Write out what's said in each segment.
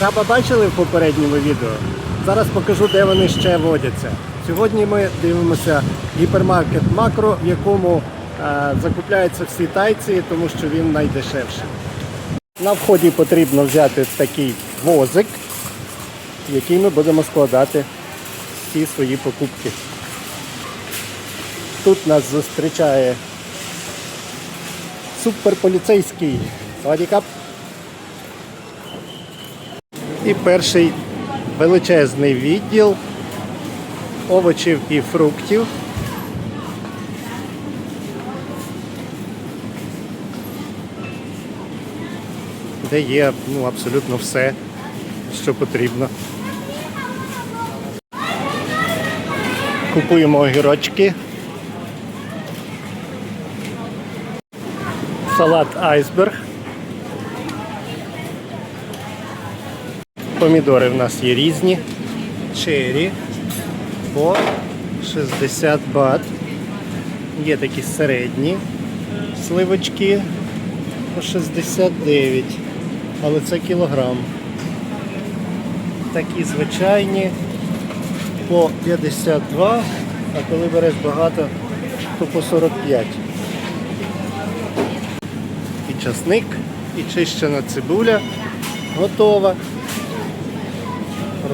Краба бачили в попередньому відео? Зараз покажу, де вони ще водяться. Сьогодні ми дивимося гіпермаркет Макро, в якому е, закупляються всі тайці, тому що він найдешевший. На вході потрібно взяти такий возик, який ми будемо складати всі свої покупки. Тут нас зустрічає суперполіцейський Савадікап. І перший величезний відділ овочів і фруктів. Де є ну, абсолютно все, що потрібно. Купуємо огірочки. Салат айсберг. Помідори в нас є різні. Чері по 60 бат. Є такі середні сливочки по 69, але це кілограм. Такі звичайні по 52, а коли береш багато, то по 45. І часник, і чищена цибуля готова.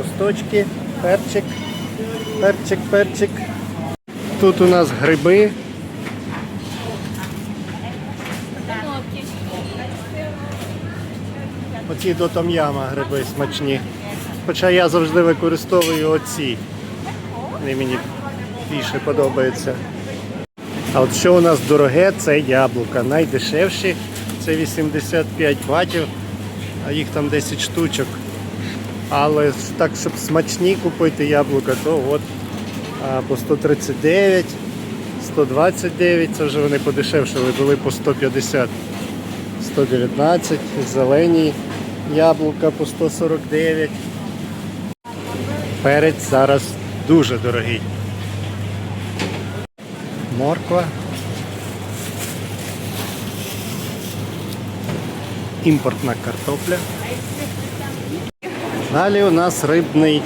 Росточки, перчик, перчик, перчик. Тут у нас гриби. Оці до том'яма гриби смачні. Хоча я завжди використовую оці. Вони мені більше подобаються. А от що у нас дороге, це яблука. Найдешевші це 85 батів, а їх там 10 штучок. Але так, щоб смачні купити яблука, то от по 139, 129, це вже вони подешевшили, були по 150, 119, зелені яблука по 149. Перець зараз дуже дорогий. Морква. Імпортна картопля. Далі у нас рибний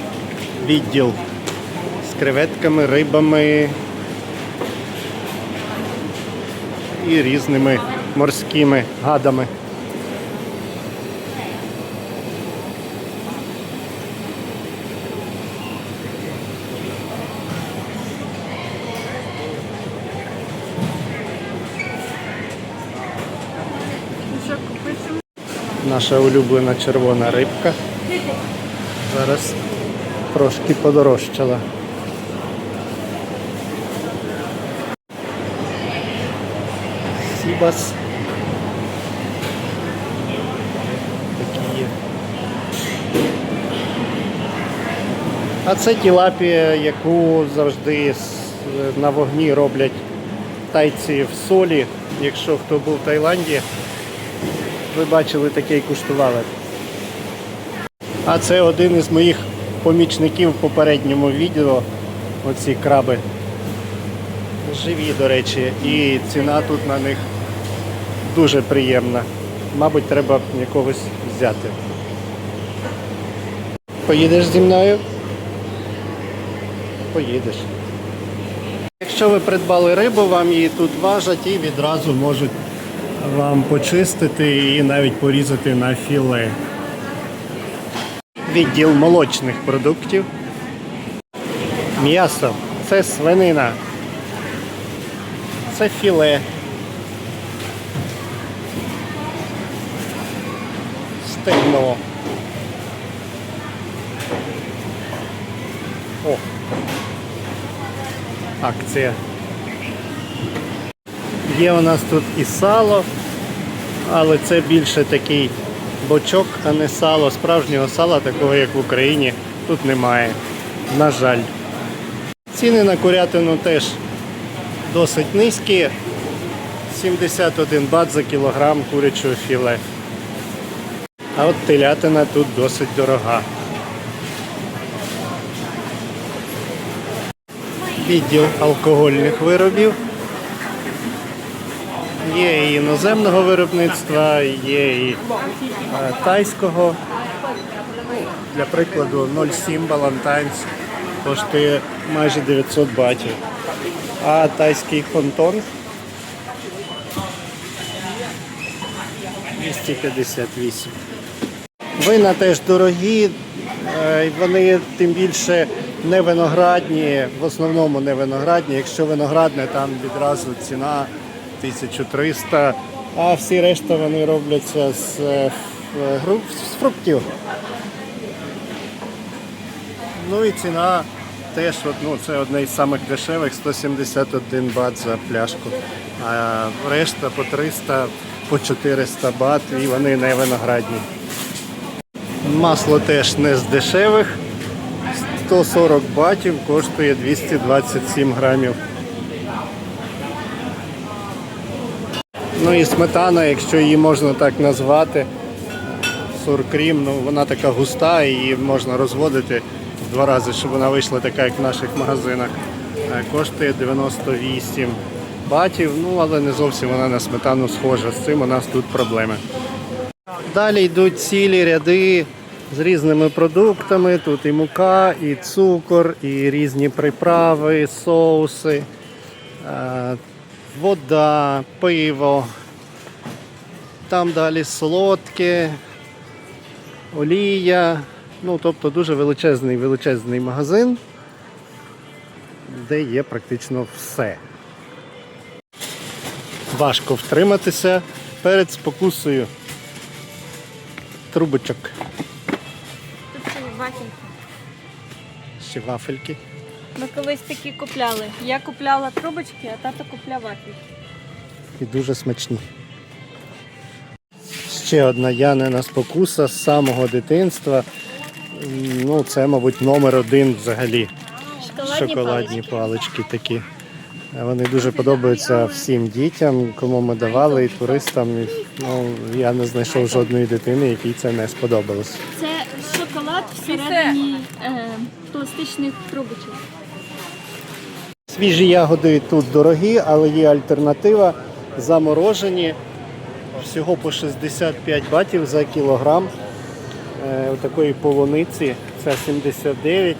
відділ з креветками, рибами і різними морськими гадами. Наша улюблена червона рибка. Зараз трошки подорожчала. Сібас. Такі є. А це тілапія, яку завжди на вогні роблять тайці в солі. Якщо хто був в Таїланді, ви бачили таке і куштували. А це один із моїх помічників в попередньому відео. Оці краби. Живі, до речі, і ціна тут на них дуже приємна. Мабуть, треба якогось взяти. Поїдеш зі мною? Поїдеш. Якщо ви придбали рибу, вам її тут важать і відразу можуть вам почистити і навіть порізати на філе відділ молочних продуктів. М'ясо це свинина. Це філе. Стегно. О. Акція. Є у нас тут і сало, але це більше такий бочок, а не сало. Справжнього сала, такого як в Україні, тут немає. На жаль. Ціни на курятину теж досить низькі. 71 бат за кілограм курячого філе. А от телятина тут досить дорога. Відділ алкогольних виробів. Є і іноземного виробництва, є і е, тайського. Для прикладу 0,7 Балантайнс коштує майже 900 батів. А тайський хонтон 258. Вина теж дорогі, е, вони тим більше не виноградні, в основному не виноградні. Якщо виноградне, там відразу ціна 1300, а всі решта вони робляться з, е, гру- з фруктів. Ну і ціна теж ну, це одне із самих дешевих 171 бат за пляшку. А решта по 300, по 400 бат і вони не виноградні. Масло теж не з дешевих. 140 батів коштує 227 грамів. Ну і сметана, якщо її можна так назвати, суркрім, ну вона така густа, її можна розводити в два рази, щоб вона вийшла така, як в наших магазинах. Е, Коштує 98 батів, ну але не зовсім вона на сметану схожа. З цим у нас тут проблеми. Далі йдуть цілі ряди з різними продуктами. Тут і мука, і цукор, і різні приправи, соуси, е, вода, пиво. Там далі солодке, олія. Ну, тобто дуже величезний величезний магазин, де є практично все. Важко втриматися перед спокусою трубочок. Тут ще вафельки. Ще вафельки. Ми колись такі купляли. Я купляла трубочки, а тато купляв вафельки. і дуже смачні. Ще одна Янина спокуса з самого дитинства. Ну, це, мабуть, номер один взагалі. Шоколадні, Шоколадні палички. палички такі. Вони дуже подобаються всім дітям, кому ми давали, і туристам. І, Ну, я не знайшов жодної дитини, якій це не сподобалось. Це шоколад всередині е, пластичних трубочок. Свіжі ягоди тут дорогі, але є альтернатива. Заморожені. Всього по 65 батів за кілограм. Е, такої полуниці це 79.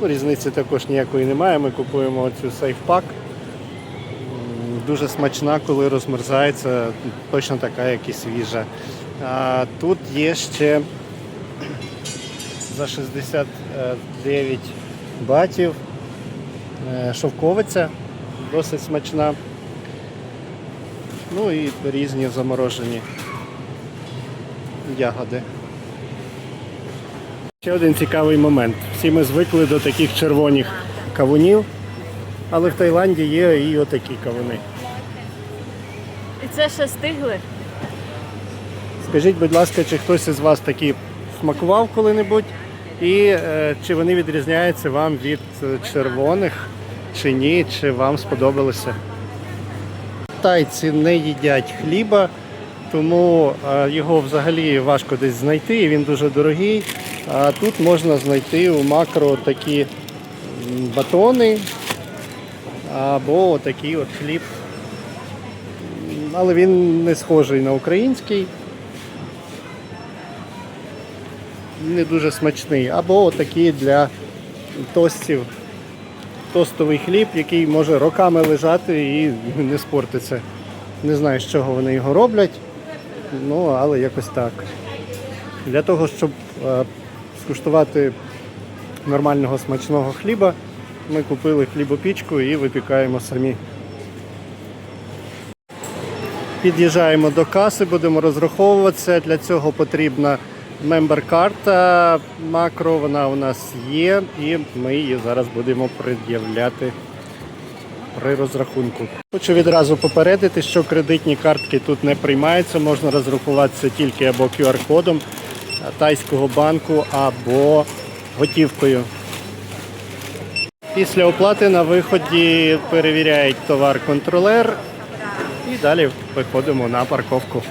Ну, різниці також ніякої немає. Ми купуємо оцю сейфпак. Дуже смачна, коли розмерзається, точно така, як і свіжа. А тут є ще за 69 батів шовковиця, досить смачна. Ну і різні заморожені ягоди. Ще один цікавий момент. Всі ми звикли до таких червоних кавунів, але в Таїланді є і отакі кавуни. І це ще стигли. Скажіть, будь ласка, чи хтось із вас такі смакував коли-небудь? І е, чи вони відрізняються вам від е, червоних, чи ні, чи вам сподобалося? Тайці не їдять хліба, тому е, його взагалі важко десь знайти, він дуже дорогий. А тут можна знайти у макро такі батони або такий от хліб. Але він не схожий на український. Не дуже смачний. Або такий для тостів. Тостовий хліб, який може роками лежати і не спортиться. Не знаю, з чого вони його роблять, ну але якось так. Для того, щоб е, скуштувати нормального смачного хліба, ми купили хлібопічку і випікаємо самі. Під'їжджаємо до каси, будемо розраховуватися. Для цього потрібна мембер-карта макро, вона у нас є, і ми її зараз будемо пред'являти при розрахунку. Хочу відразу попередити, що кредитні картки тут не приймаються, можна розрахуватися тільки або QR-кодом тайського банку, або готівкою. Після оплати на виході перевіряють товар-контролер і далі виходимо на парковку.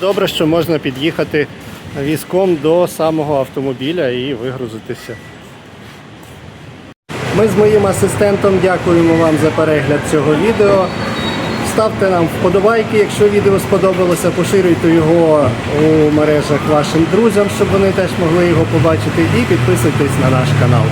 Добре, що можна під'їхати візком до самого автомобіля і вигрузитися. Ми з моїм асистентом дякуємо вам за перегляд цього відео. ставте нам вподобайки, якщо відео сподобалося, поширюйте його у мережах вашим друзям, щоб вони теж могли його побачити, і підписуйтесь на наш канал.